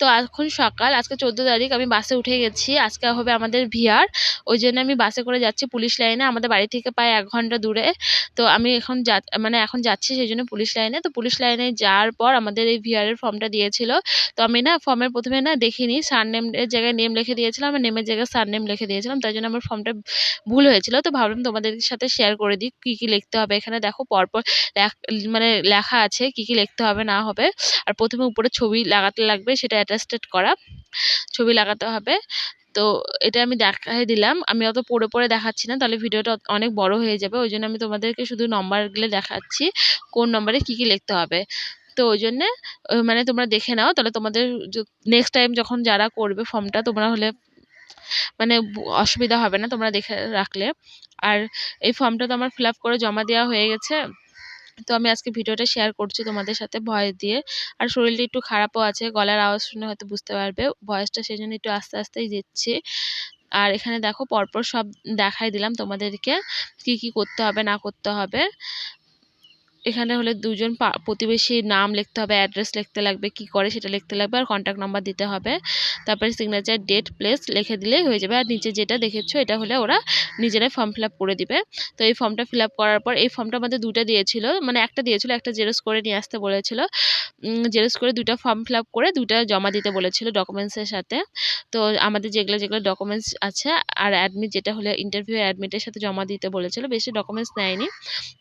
তো এখন সকাল, আজকে চোদ্দ তারিখ, আমি বাসে উঠে গেছি। আজকে হবে আমাদের ভিয়ার ওই জন্য আমি বাসে করে যাচ্ছি পুলিশ লাইনে। আমাদের বাড়ি থেকে প্রায় এক ঘণ্টা দূরে। তো আমি এখন যা মানে এখন যাচ্ছি সেই জন্য পুলিশ লাইনে। তো পুলিশ লাইনে যাওয়ার পর আমাদের এই ভিআরের ফর্মটা দিয়েছিল। তো আমি না ফর্মের প্রথমে না দেখিনি। সার নেমের জায়গায় নেম লিখে দিয়েছিলাম আর নেমের জায়গায় সার নেম লিখে দিয়েছিলাম। তাই জন্য আমার ফর্মটা ভুল হয়েছিল। তো ভাবলাম তোমাদের সাথে শেয়ার করে দিই, কী কী লিখতে হবে। এখানে দেখো পরপর মানে লেখা আছে কী কী লিখতে হবে না হবে। আর প্রথমে উপরে ছবি লাগাতে লাগবে, সেটা অ্যাটাস্টেড করা, ছবি লাগাতে হবে। তো এটা আমি দেখাই দিলাম। আমি অত পড়ে পড়ে দেখাচ্ছি না, তাহলে ভিডিওটা অনেক বড় হয়ে যাবে। ওই জন্য আমি তোমাদেরকে শুধু নম্বরগুলো দেখাচ্ছি, কোন নম্বরে কী কী লিখতে হবে। তো ওই জন্যে মানে তোমরা দেখে নাও, তাহলে তোমাদের নেক্সট টাইম যখন যারা করবে ফর্মটা তোমরা হলে মানে অসুবিধা হবে না তোমরা দেখে রাখলে। আর এই ফর্মটা তো আমার ফিল আপ করে জমা দেওয়া হয়ে গেছে। তো আমি আজকে ভিডিওটা শেয়ার করছি তোমাদের সাথে ভয়েস দিয়ে। আর শরীরটা একটু খারাপও আছে, গলার আওয়াজ শুনে হয়তো বুঝতে পারবে। ভয়েসটা সেই জন্য একটু আস্তে আস্তেই দিচ্ছি। আর এখানে দেখো পরপর সব দেখাই দিলাম তোমাদেরকে, কি কি করতে হবে, না করতে হবে। এখানে হলে দুজন প্রতিবেশীর নাম লিখতে হবে অ্যাড্রেস লিখতে লাগবে, কি করে সেটা লিখতে লাগবে আর কন্ট্যাক্ট নাম্বার দিতে হবে। তারপরে সিগনেচার ডেট প্লেস লিখে দিলেই হয়ে যাবে। আর নিচে যেটা দেখেছ, এটা হলে ওরা নিজেরাই ফর্ম ফিল করে দিবে। তো এই ফর্মটা ফিল করার পর, এই ফর্মটা আমাদের দুটা দিয়েছিল মানে একটা দিয়েছিল, একটা জেরক্স করে নিয়ে আসতে বলেছিল। জেরক্স করে দুটা ফর্ম ফিল করে দুটা জমা দিতে বলেছিল ডকুমেন্টসের সাথে। তো আমাদের যেগুলো যেগুলো ডকুমেন্টস আছে, আর অ্যাডমিট যেটা হলে ইন্টারভিউ অ্যাডমিটের সাথে জমা দিতে বলেছিল, বেশি ডকুমেন্টস নেয়নি।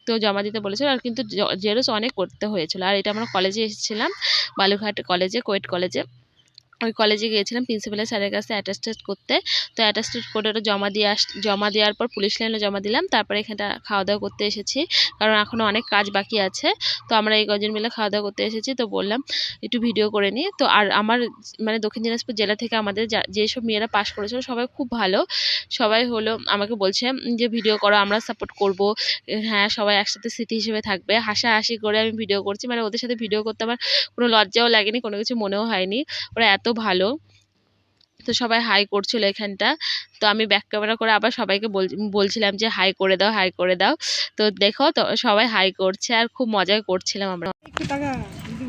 তো জমা দিতে বলেছিল, আর কিন্তু জেরক্স অনেক করতে হয়েছিল। আর এটা আমরা কলেজে এসেছিলাম বালুঘাট কলেজে কোয়েট কলেজে ওই কলেজে গিয়েছিলাম প্রিন্সিপালের স্যারের কাছে অ্যাটাস্টেড করতে। তো অ্যাটাস্টেড করে ওটা জমা দিয়ে আস, জমা দেওয়ার পর পুলিশ লাইনে জমা দিলাম। তারপরে এখানটা খাওয়া দাওয়া করতে এসেছি। কারণ এখনও অনেক কাজ বাকি আছে। তো আমরা এই কজন মিলে খাওয়া দাওয়া করতে এসেছি। তো বললাম, একটু ভিডিও করে নিই তো আর আমার মানে দক্ষিণ দিনাজপুর জেলা থেকে আমাদের যেসব মেয়েরা পাশ করেছিল, সবাই খুব ভালো। সবাই হলো, আমাকে বলছে, যে ভিডিও করো, আমরা সাপোর্ট করব। হ্যাঁ সবাই একসাথে স্মৃতি হিসেবে থাকবে। হাসাহাসি করে আমি ভিডিও করছি। মানে ওদের সাথে ভিডিও করতে আমার কোনো লজ্জাও লাগেনি, কোনো কিছু মনেও হয়নি। ওরা এত ভালো। তো সবাই হাই করছিল এখানটা। তো আমি ব্যাক ক্যামেরা করে আবার সবাইকে বলছিলাম যে হাই করে দাও হাই করে দাও। তো দেখো তো সবাই হাই করছে আর খুব মজাই করছিলাম আমরা।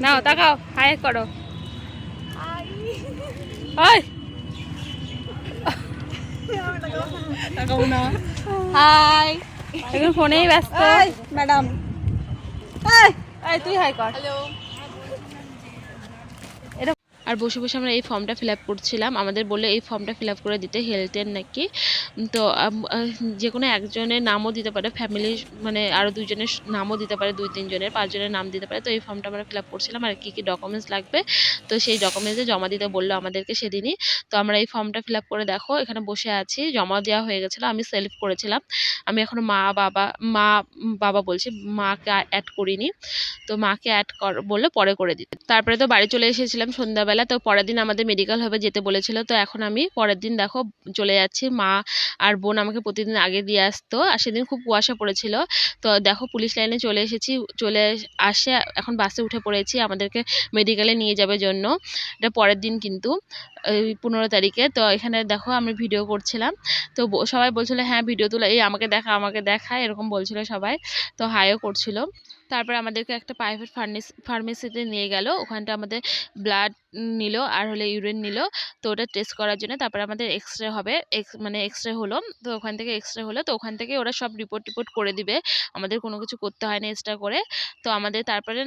নাও তাকাও হাই করো। হাই এখন ফোনেই ব্যস্ত। ম্যাডাম তুই হাই কর। হ্যালো আর বসে বসে আমরা এই ফর্মটা ফিল আপ করছিলাম। আমাদের বলে এই ফর্মটা ফিল আপ করে দিতে হেলথের নাকি। তো যে কোনো একজনের নামও দিতে পারে ফ্যামিলি মানে আরও দুজনের নামও দিতে পারে, দুই তিনজনের, পাঁচজনের নাম দিতে পারে। তো এই ফর্মটা আমরা ফিল আপ করছিলাম। আর কী কী ডকুমেন্টস লাগবে, তো সেই ডকুমেন্টসে জমা দিতে বলল আমাদেরকে সেদিনই। তো আমরা এই ফর্মটা ফিল আপ করে দেখো, এখানে বসে আছি। জমা দেওয়া হয়ে গেছিল, আমি সেলফ করেছিলাম। আমি এখনও মা, বাবা মা, বাবা বলছি, মাকে অ্যাড করিনি। তো মাকে অ্যাড কর, বললে পরে করে দিতে। তারপরে তো বাড়ি চলে এসেছিলাম সন্ধ্যাবেলা। বেলা তো পরের দিন আমাদের মেডিকেল হবে যেতে বলেছিল, তো এখন আমি পরের দিন দেখো চলে যাচ্ছি, মা আর বোন আমাকে প্রতিদিন আগে দিয়ে আসতো, আর সেদিন খুব কুয়াশা পড়েছিল, তো দেখো পুলিশ লাইনে চলে এসেছি, চলে আসে, এখন বাসে উঠে পড়েছি, আমাদেরকে মেডিকেলে নিয়ে যাবে জন্য, এটা পরের দিন কিন্তু। পনেরো তারিখে। তো এখানে দেখো আমি ভিডিও করছিলাম। তো সবাই বলছিলো হ্যাঁ ভিডিও তোলা, এই আমাকে দেখা আমাকে দেখা, এরকম বলছিল সবাই। তো হাইও করছিল। তারপর আমাদেরকে একটা প্রাইভেট ফার্মেসি ফার্মেসিতে নিয়ে গেল। ওখানটা আমাদের ব্লাড নিল আর হলে ইউরিন নিল। তো ওটা টেস্ট করার জন্য তারপরে আমাদের এক্স রে হবে। এক্স মানে এক্স রে হলো। তো ওখান থেকে এক্স রে হলো। তো ওখান থেকে ওরা সব রিপোর্ট টিপোর্ট করে দিবে। আমাদের কোনো কিছু করতে হয় না এক্সট্রা করে। তো আমাদের তারপরে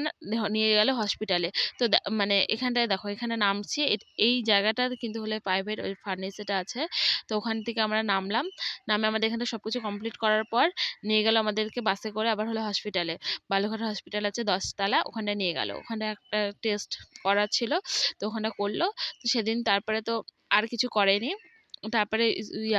নিয়ে গেল হসপিটালে তো মানে এখানটায় দেখো, এখানে নামছি। এই জায়গাটা কিন্তু হলে প্রাইভেট ওই ফার্নিচারটা আছে, তো ওখান থেকে আমরা নামলাম। নামে আমাদের এখানে সব কিছু কমপ্লিট করার পর নিয়ে গেল আমাদেরকে বাসে করে আবার হলো হসপিটালে বালুঘাট হসপিটাল আছে দশতলা ওখানে নিয়ে গেল। ওখানে একটা টেস্ট করার ছিল, তো ওখানে করল। তো সেদিন তারপরে তো আর কিছু করেনি। তারপরে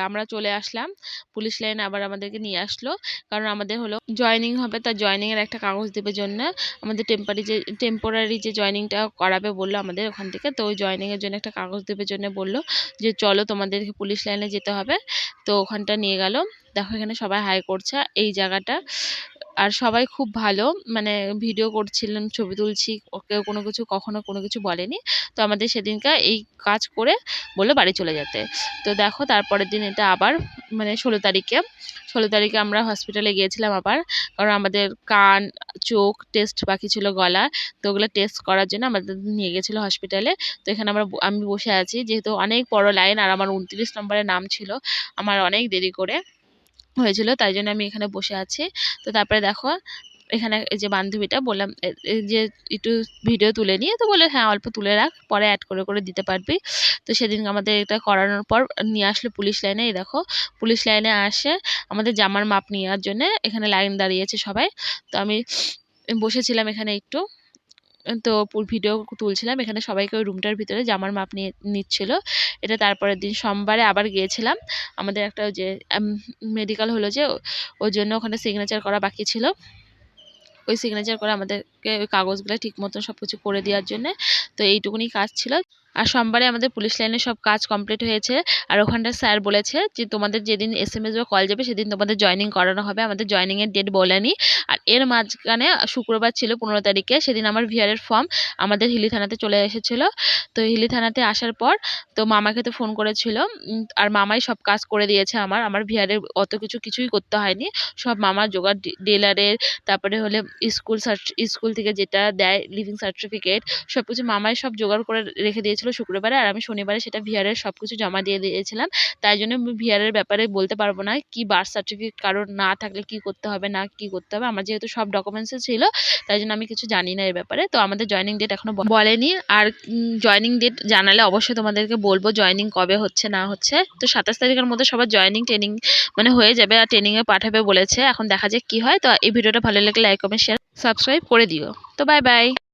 আমরা চলে আসলাম। পুলিশ লাইনে আবার আমাদেরকে নিয়ে আসলো। কারণ আমাদের হলো জয়নিং হবে তার জয়নিংয়ের একটা কাগজ দেবে জন্য। আমাদের টেম্পারি যে টেম্পোরারি যে জয়নিংটা করাবে বলল আমাদের ওখান থেকে। তো ওই জয়নিংয়ের জন্য একটা কাগজ দেবে জন্য বলল যে, চলো তোমাদেরকে পুলিশ লাইনে যেতে হবে। তো ওখানটা নিয়ে গেল। দেখো এখানে সবাই হাই করছে। এই জায়গাটা আর সবাই খুব ভালো। মানে ভিডিও করছিলাম ছবি তুলছি কেউ কোনো কিছু, কখনো কোনো কিছু বলেনি। তো আমাদের সেদিনকার এই কাজ করে বলল বাড়ি চলে যেতে। তো দেখো তারপরের দিন এটা আবার মানে ষোলো তারিখে। ষোলো তারিখে আমরা হসপিটালে গিয়েছিলাম আবার। কারণ আমাদের কান, চোখ টেস্ট বাকি ছিল গলা তো ওগুলো টেস্ট করার জন্য আমাদের নিয়ে গেছিল হসপিটালে তো এখানে আমরা আমি বসে আছি। যেহেতু অনেক বড় লাইন আর আমার উনত্রিশ নম্বরের নাম ছিল। আমার অনেক দেরি করে হয়েছিল, তাই জন্য আমি এখানে বসে আছি। তো তারপরে দেখো, এখানে এই যে বান্ধবীটা বললাম যে একটু ভিডিও তুলে নিয়ে, তো বলে হ্যাঁ অল্প তুলে রাখ, পরে অ্যাড করে করে দিতে পারবি। তো সেদিন আমাদের এটা করানোর পর নিয়ে আসলো পুলিশ লাইনে, এই দেখো, পুলিশ লাইনে আসে আমাদের জামার মাপ নেওয়ার জন্য, এখানে লাইন দাঁড়িয়েছে সবাই। তো আমি বসেছিলাম এখানে একটু। তো ভিডিও তুলছিলাম। এখানে সবাইকে ওই রুমটার ভিতরে জামার মাপ নিয়ে নিচ্ছিল। এটা তারপরের দিন সোমবারে আবার গিয়েছিলাম। আমাদের একটা যে মেডিকেল হলো যে ওর জন্য ওখানে সিগনেচার করা বাকি ছিল। ওই সিগনেচার করে আমাদেরকে ওই কাগজগুলো ঠিক মতন সব কিছু করে দেওয়ার জন্যে, তো এইটুকুনি কাজ ছিল। আর সোমবারে আমাদের পুলিশ লাইনে সব কাজ কমপ্লিট হয়েছে। আর ওখানটার স্যার বলেছে যে, তোমাদের যেদিন এস এম এস বা কল যাবে, সেদিন তোমাদের জয়েনিং করানো হবে। আমাদের জয়েনিংয়ের ডেট বলেনি আর এর মাঝখানে শুক্রবার ছিল পনেরো তারিখে, সেদিন আমার ভিআরের ফর্ম আমাদের হিলি থানাতে চলে এসেছিল। তো হিলি থানাতে আসার পর তো মামাকে তো ফোন করেছিল। আর মামাই সব কাজ করে দিয়েছে আমার। আমার ভিআরের অত কিছু কিছুই করতে হয়নি। সব মামা জোগাড় ডিলারের, তারপরে হলে স্কুল স্কুল থেকে যেটা দেয় লিভিং সার্টিফিকেট সব কিছু মামাই সব জোগাড় করে রেখে দিয়েছিল শুক্রবারে আর আমি শনিবারে সেটা ভিআরের সব কিছু জমা দিয়ে দিয়েছিলাম। তাই জন্য ভিআরের ব্যাপারে বলতে পারব না কি বার্থ সার্টিফিকেট কারোর না থাকলে কি করতে হবে, না কি করতে হবে। আমার যেহেতু সব ডকুমেন্টসই ছিল, তাই জন্য আমি কিছু জানি না এর ব্যাপারে। তো আমাদের জয়েনিং ডেট এখনও বলেনি। আর জয়েনিং ডেট জানালে অবশ্যই তোমাদেরকে বলব জয়েনিং কবে হচ্ছে, না হচ্ছে। তো সাতাশ তারিখের মধ্যে সবার জয়েনিং ট্রেনিং মানে হয়ে যাবে আর ট্রেনিংয়ে পাঠাবে বলেছে। এখন দেখা যাক কি হয়। তো এই ভিডিওটা ভালো লাগলে লাইক কমেন্ট শেয়ার সাবস্ক্রাইব করে দিও। তো বাই বাই